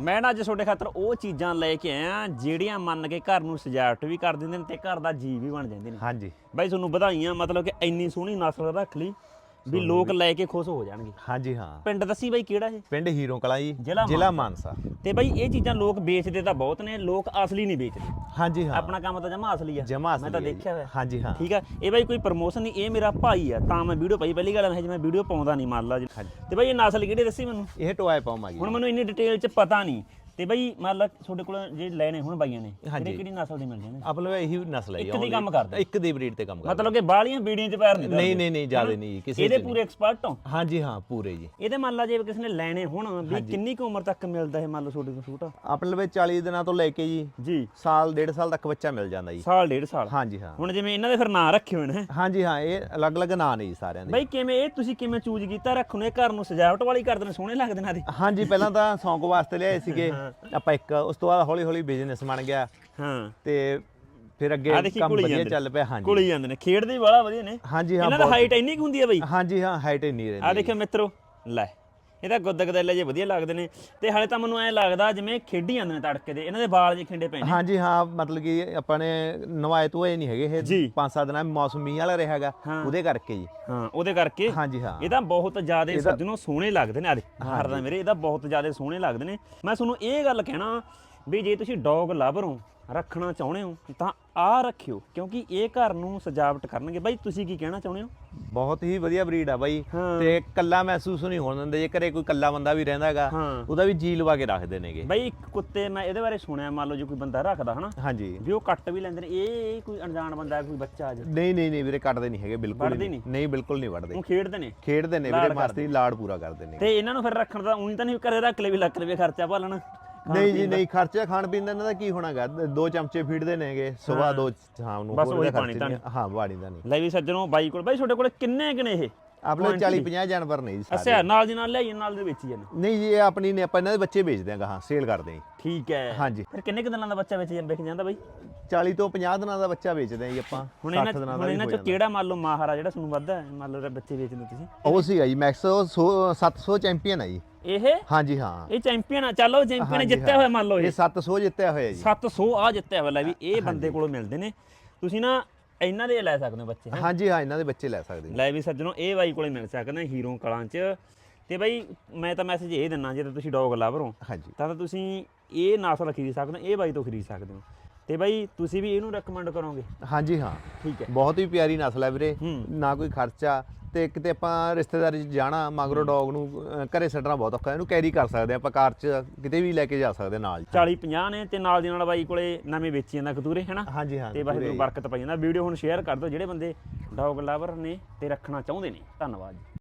ਮੈਂ ਨਾ ਅੱਜ ਤੁਹਾਡੇ ਖਾਤਰ ਉਹ ਚੀਜ਼ਾਂ ਲੈ ਕੇ ਆਇਆ ਜਿਹੜੀਆਂ ਮੰਨ ਕੇ ਘਰ ਨੂੰ ਸਜਾਵਟ ਵੀ ਕਰ ਦਿੰਦੇ ਨੇ ਤੇ ਘਰ ਦਾ ਜੀ ਵੀ ਬਣ ਜਾਂਦੇ ਨੇ। ਹਾਂਜੀ। ਬਾਈ ਤੁਹਾਨੂੰ ਵਧਾਈਆਂ ਮਤਲਬ ਕਿ ਇੰਨੀ ਸੋਹਣੀ ਨਸਲ ਰੱਖ ਲਈ ਵੀ ਲੋਕ ਲੈ ਕੇ ਖੁਸ਼ ਹੋ ਜਾਣਗੇ। ਹਾਂਜੀ ਹਾਂ। ਪਿੰਡ ਦੱਸੀ ਬਾਈ ਕਿਹੜਾ ਇਹ? ਪਿੰਡ ਹੀਰੋ ਕਲਾਂ ਜੀ ਜ਼ਿਲ੍ਹਾ ਜ਼ਿਲ੍ਹਾ ਮਾਨਸਾ। ਤੇ ਬਾਈ ਇਹ ਚੀਜ਼ਾਂ ਲੋਕ ਵੇਚਦੇ ਤਾਂ ਬਹੁਤ ਨੇ ਲੋਕ ਅਸਲੀ ਨਹੀਂ ਵੇਚਦੇ। ਹਾਂਜੀ ਹਾਂ। ਆਪਣਾ ਕੰਮ ਤਾਂ ਜਮਾ ਅਸਲੀ ਆ। ਜਮਾ ਮੈਂ ਤਾਂ ਦੇਖਿਆ ਹੋਇਆ। ਹਾਂਜੀ ਹਾਂ। ਠੀਕ ਆ? ਇਹ ਬਾਈ ਕੋਈ ਪ੍ਰਮੋਸ਼ਨ ਨਹੀਂ ਇਹ ਮੇਰਾ ਭਾਈ ਆ ਤਾਂ ਮੈਂ ਵੀਡੀਓ ਪਾਈ ਪਹਿਲੀ ਗੱਲ ਮੈਂ ਜਿਵੇਂ ਵੀਡੀਓ ਪਾਉਂਦਾ ਨਹੀਂ ਮੰਨ ਲਾ ਜੀ। ਤੇ ਬਾਈ ਇਹ ਨਸਲ ਕਿਹੜੀ ਦੱਸੀ ਮੈਨੂੰ? ਇਹ ਟੋਏ ਪਾਵਾਂਗੇ ਹੁਣ ਮੈਨੂੰ ਇੰਨੀ ਡਿਟੇਲ ਚ ਪਤਾ ਨਹੀਂ। ਤੇ ਬਾਈ ਮੰਨ ਲਾ ਤੁਹਾਡੇ ਕੋਲ ਜੇ ਲੈਣੇ ਹੁਣ ਬਾਈਆਂ ਨੇ। ਕਿਹੜੀ ਕਿਹੜੀ ਨਸਲ ਦੇ ਮਿਲ ਜਾਂਦੇ ਆਪਣਾ ਇਹੀ ਨਸਲ ਹੈ ਇੱਕ ਦੀ ਕੰਮ ਕਰਦੇ। ਇੱਕ ਦੀ ਬਰੀਡ ਤੇ ਕੰਮ ਕਰਦੇ। ਮਤਲਬ ਕਿ ਬਾਲੀਆਂ ਬੀੜੀਆਂ ਚ ਪੈਰ ਨਹੀਂ ਨਹੀਂ। ਨਹੀਂ ਨਹੀਂ ਜ਼ਿਆਦਾ ਨਹੀਂ ਕਿਸੇ ਇਹਦੇ ਪੂਰੇ ਐਕਸਪਰਟ ਹੋ। ਹਾਂਜੀ ਹਾਂ ਪੂਰੇ ਜੀ। ਇਹਦੇ ਮੰਨ ਲਾ ਜੇ ਕਿਸੇ ਨੇ ਲੈਣੇ ਹੁਣ ਵੀ ਕਿੰਨੀ ਕੁ ਉਮਰ ਤੱਕ ਮਿਲਦਾ ਇਹ ਮੰਨ ਲਓ ਤੁਹਾਡੇ ਕੋਲ ਸੂਟ? ਆਪਣੇ ਲਈ 40 ਦਿਨਾਂ ਤੋਂ ਲੈ ਕੇ ਜੀ ਜੀ। ਸਾਲ ਡੇਢ ਸਾਲ ਤੱਕ ਬੱਚਾ ਮਿਲ ਜਾਂਦਾ ਜੀ। ਸਾਲ ਡੇਢ ਸਾਲ। ਹਾਂਜੀ ਹਾਂ। ਹੁਣ ਜਿਵੇਂ ਇਹਨਾਂ ਦੇ ਫਿਰ ਨਾਂ ਰੱਖੇ ਹੋਏ ਨੇ। ਹਾਂਜੀ ਹਾਂ ਇਹ ਅਲੱਗ-ਅਲੱਗ ਨਾਂ ਨੇ ਜੀ ਸਾਰਿਆਂ ਦੇ। ਬਾਈ ਕਿਵੇਂ ਇਹ ਤੁਸੀਂ ਕਿਵੇਂ ਚੂਜ਼ ਕੀਤਾ? ਰੱਖਣ ਘਰ ਨੂੰ ਸਜਾਵਟ ਵਾਲੀ ਕਰਦੇ ਨੇ ਸੋਹਣੇ ਲੱਗਦੇ ਨੇ ਇਹਦੇ। ਹਾਂਜੀ ਪਹਿਲਾਂ ਤਾਂ ਸੌਂਕ ਵਾਸਤੇ ਲਿਆਏ ਸੀਗੇ। ਆਪਾਂ ਇੱਕ ਉਸ ਤੋਂ ਬਾਅਦ ਹੌਲੀ-ਹੌਲੀ ਬਿਜ਼ਨਸ ਬਣ ਗਿਆ। ਹਾਂ। ਤੇ ਫਿਰ ਆ ਅੱਗੇ ਕੰਮ ਵਧੀਆ ਚੱਲ ਪਿਆ ਹਾਂਜੀ। ਕੁਲੀ ਜਾਂਦੇ ਨੇ। ਖੇਡਦੇ ਵੀ ਬੜਾ ਵਧੀਆ ਨੇ। ਹਾਂਜੀ ਹਾਂ ਇਹਨਾਂ ਦਾ ਹਾਈਟ ਇੰਨੀ ਕੁ ਹੁੰਦੀ ਆ ਬਾਈ? ਹਾਂਜੀ ਹਾਂ ਹਾਈਟ ਇੰਨੀ ਆ ਰਹਿੰਦੀ ਦੇਖਿਓ ਮਿੱਤਰੋ ਲੈ। ਇਹ ਤਾਂ ਗੁੱਦ ਗਦੈਲੇ ਜੇ ਵਧੀਆ ਲੱਗਦੇ ਨੇ। ਤੇ ਹਾਲੇ ਤਾਂ ਮੈਨੂੰ ਐ ਲੱਗਦਾ ਜਿਵੇਂ ਖੇਡੀ ਜਾਂਦੇ ਨੇ ਤੜਕੇ ਦੇ। ਇਹਨਾਂ ਦੇ ਵਾਲ ਜੇ ਖਿੰਡੇ ਪਏ ਨੇ। ਹਾਂਜੀ ਹਾਂ ਮਤਲਬ ਕਿ ਆਪਾਂ ਨੇ ਨਵਾਏ ਤੋਂ ਇਹ ਨਹੀਂ ਹੈਗੇ। ਇਹ ਪੰਜ ਸੱਤ ਦਿਨਾਂ ਮੌਸਮ ਵਾਲਾ ਰਿਹਾਗਾ ਹਾਂ। ਉਹਦੇ ਕਰਕੇ ਜੀ। ਹਾਂ ਉਹਦੇ ਕਰਕੇ ਹਾਂਜੀ ਹਾਂ। ਇਹ ਤਾਂ ਬਹੁਤ ਜ਼ਿਆਦਾ ਸੱਜਣੋਂ ਸੋਹਣੇ ਲੱਗਦੇ ਨੇ। ਆਲੇ ਮਾਰਦਾ ਮੇਰੇ ਇਹ ਤਾਂ ਬਹੁਤ ਜ਼ਿਆਦਾ ਸੋਹਣੇ ਲੱਗਦੇ ਨੇ। ਮੈਂ ਤੁਹਾਨੂੰ ਇਹ ਗੱਲ ਕਹਿਣਾ ਵੀ ਜੇ ਤੁਸੀਂ ਡੌਗ ਲਵਰ ਹੋ ਰੱਖਣਾ ਚਾਹੁੰਦੇ ਹੋ ਤਾਂ ਆ ਰੱਖਿਓ ਕਿਉਂਕਿ ਇਹ ਘਰ ਨੂੰ ਸਜਾਵਟ ਕਰਨਗੇ। ਬਾਈ ਤੁਸੀਂ ਕੀ ਕਹਿਣਾ ਚਾਹੁੰਦੇ ਹੋ? ਬਹੁਤ ਹੀ ਵਧੀਆ ਬਰੀਡ ਆ ਬਾਈ। ਹਾਂ। ਤੇ ਕੱਲਾ ਮਹਿਸੂਸ ਨਹੀਂ ਹੋਣ ਦਿੰਦੇ ਜੇ ਘਰੇ ਕੋਈ ਕੱਲਾ ਬੰਦਾ ਵੀ ਰਹਿੰਦਾਗਾ ਹਾਂ। ਉਹਦਾ ਵੀ ਜੀ ਲਵਾ ਕੇ ਰੱਖਦੇ ਨੇਗੇ। ਬਾਈ ਇੱਕ ਕੁੱਤੇ ਮੈਂ ਇਹਦੇ ਬਾਰੇ ਸੁਣਿਆ ਮੰਨ ਲਓ ਜੇ ਕੋਈ ਬੰਦਾ ਰੱਖਦਾ ਹਨਾ? ਹਾਂਜੀ। ਵੀ ਉਹ ਕੱਟ ਵੀ ਲੈਂਦੇ ਨੇ ਇਹ ਕੋਈ ਅਣਜਾਣ ਬੰਦਾ ਕੋਈ ਬੱਚਾ ਆ ਜਾ ਨਹੀਂ ਨਹੀਂ ਨਹੀਂ ਵੀਰੇ ਕੱਟਦੇ ਨਹੀਂ ਹੈਗੇ ਬਿਲਕੁਲ ਵੱਢਦੇ ਹੀ ਨਹੀਂ? ਨਹੀਂ ਬਿਲਕੁਲ ਨਹੀਂ ਵੜਦੇ ਉਹ ਖੇਡਦੇ ਨੇ? ਖੇਡਦੇ ਨੇ ਵੀਰੇ ਮਸਤੀ ਲਾੜ ਪੂਰਾ ਕਰਦੇ ਨੇ। ਤੇ ਇਹਨਾਂ ਨੂੰ ਫਿਰ ਰੱਖਣ ਦਾ ਉਹੀ ਤਾਂ ਨਹੀਂ ਘਰੇ ਰੱਖ ਲੈ ਵੀ ਲੱਖ ਰੁਪਏ ਖਰਚਾ ਭਾਲਣ। ਨਹੀਂ ਜੀ ਨਹੀਂ ਖਰਚਾ ਖਾਣ ਪੀਣ ਦਾ ਇਹਨਾਂ ਦਾ ਕੀ ਹੋਣਾਗਾ ਦੋ ਚਮਚੇ ਫੀਡਦੇ ਨੇਗੇ ਸਵੇਰ ਦੋ ਸ਼ਾਮ ਨੂੰ ਬਸ ਹੋਰ ਉਹੀ ਇਹਦਾ ਪਾਣੀ ਖਰਚਾ ਨਹੀਂ। ਹਾਂ ਪਾਣੀ ਦਾ ਨਹੀਂ। ਲੈ ਵੀ ਸੱਜਣੋ ਬਾਈ ਕੋਲ ਬਾਈ ਤੁਹਾਡੇ ਕੋਲ ਕਿੰਨੇ ਕਿਨੇ ਇਹ? ਆਪਣੇ 40 50 ਜਾਨਵਰ ਨੇ ਜੀ ਸਾਰੇ। ਅੱਛਾ ਨਾਲ ਦੀ ਨਾਲ ਲਿਆਈ ਨਾਲ ਦੇ ਵਿੱਚ ਹੀ ਜਾਂਦੇ ਨਹੀਂ ਜੀ ਇਹ ਆਪਣੀ ਨੇ ਆਪਾਂ ਇਹਨਾਂ ਦੇ ਬੱਚੇ ਵੇਚਦੇ ਆਂ ਹਾਂ ਸੇਲ ਕਰਦੇ ਆਂ ਠੀਕ ਹੈ। ਹਾਂਜੀ। ਫਿਰ ਕਿੰਨੇ ਕੁ ਦਿਨਾਂ ਦਾ ਬੱਚਾ ਵਿੱਚ ਵਿਕ ਜਾਂਦਾ ਬਾਈ? 40 ਤੋਂ 50 ਦਿਨਾਂ ਦਾ ਬੱਚਾ ਵੇਚਦੇ ਆਂ ਜੀ ਆਪਾਂ ਹੁਣ 60 ਇਹਨਾਂ ਦਿਨਾਂ ਹੁਣ ਦਾ ਵੀ ਇਹਨਾਂ ਹੋ ਚੋਂ ਜਾਂਦਾ। ਕਿਹੜਾ ਮੰਨ ਲਓ ਮਾਹਰ ਆ ਜਿਹੜਾ ਤੁਹਾਨੂੰ ਵੱਧਦਾ ਹੈ ਮੰਨ ਲਓ ਬੱਚੇ ਵੇਚਦੇ ਤੁਸੀਂ? ਉਹ ਸੀਗਾ ਜੀ ਮੈਕਸ 700 ਚੈਂਪੀਅਨ ਹੈ ਜੀ। ਇਹ? ਹਾਂਜੀ ਹਾਂ। ਇਹ ਚੈਂਪੀਅਨ ਆ। ਚੱਲੋ ਚੈਂਪੀਅਨ ਜਿੱਤਿਆ। ਹੋਇਆ ਮੰਨ ਲਓ ਇਹ। ਇਹ 700 ਜਿੱਤਿਆ ਹੋਇਆ ਜੀ। 700 ਆ ਜਿੱਤਿਆ ਹੋਇਆ ਲੈ ਵੀ ਇਹ ਬੰਦੇ ਕੋਲੋਂ ਮਿਲਦੇ ਨੇ। ਤੁਸੀਂ ਨਾ ਇਹਨਾਂ ਦੇ ਲੈ ਸਕਦੇ ਹੋ ਬੱਚੇ ਹੈਂ। ਹਾਂਜੀ ਹਾਂ ਇਹਨਾਂ ਦੇ ਬੱਚੇ ਲੈ ਸਕਦੇ ਜੀ ਲੈ ਵੀ ਸੱਜਣੋ ਇਹ ਬਾਈ ਕੋਲੇ ਮਿਲ ਸਕਦੇ ਹੀਰੋ ਕਲਾਂ ਚ। ਤੇ ਬਾਈ ਮੈਂ ਤਾਂ ਮੈਸੇਜ ਇਹ ਦਿੰਨਾ ਜੇ ਤਾਂ ਤੁਸੀਂ ਡੌਗ ਲਵਰ ਹੋ ਹਾਂਜੀ। ਤਾਂ ਤਾਂ ਤੁਸੀਂ ਇਹ ਨਸਲ ਖਰੀਦ ਸਕਦੇ ਹੋ ਇਹ ਬਾਈ ਤੋਂ ਖਰੀਦ ਸਕਦੇ ਹੋ। ਤੇ ਬਾਈ ਤੁਸੀਂ ਵੀ ਇਹਨੂੰ ਰეკਮੈਂਡ ਕਰੋਗੇ? ਹਾਂਜੀ ਹਾਂ। ਠੀਕ ਹੈ। ਬਹੁਤ ਹੀ ਪਿਆਰੀ ਨਸਲ ਹੈ ਵੀਰੇ। ਨਾ ਕੋਈ ਖਰਚਾ ਤੇ ਕਿਤੇ ਆਪਾਂ ਰਿਸ਼ਤੇਦਾਰੀ 'ਚ ਜਾਣਾ ਮਗਰੋਂ ਡੌਗ ਨੂੰ ਘਰੇ ਛੱਡਣਾ ਬਹੁਤ ਔਖਾ ਇਹਨੂੰ ਕੈਰੀ ਕਰ ਸਕਦੇ ਆਪਾਂ ਕਾਰ 'ਚ ਕਿਤੇ ਵੀ ਲੈ ਕੇ ਜਾ ਸਕਦੇ ਨਾਲ। 40 50 ਨੇ ਤੇ ਨਾਲ ਦੀ ਨਾਲ ਬਾਈ ਕੋਲੇ ਨਵੇਂ ਵੇਚੀ ਜਾਂਦਾ ਕਤੂਰੇ ਹੈਨਾ ਹਾਂਜੀ ਹਾਂ ਤੇ ਵਾਹਿਗੁਰੂ ਬਰਕਤ ਪਈ ਜਾਂਦਾ। ਵੀਡੀਓ ਹੁਣ ਸ਼ੇਅਰ ਕਰ ਦਿਓ ਜਿਹੜੇ ਬੰਦੇ ਡੌਗ ਲਵਰ ਨੇ ਤੇ ਰੱਖਣਾ ਚਾਹੁੰਦੇ ਨੇ। ਧੰਨਵਾਦ ਜੀ।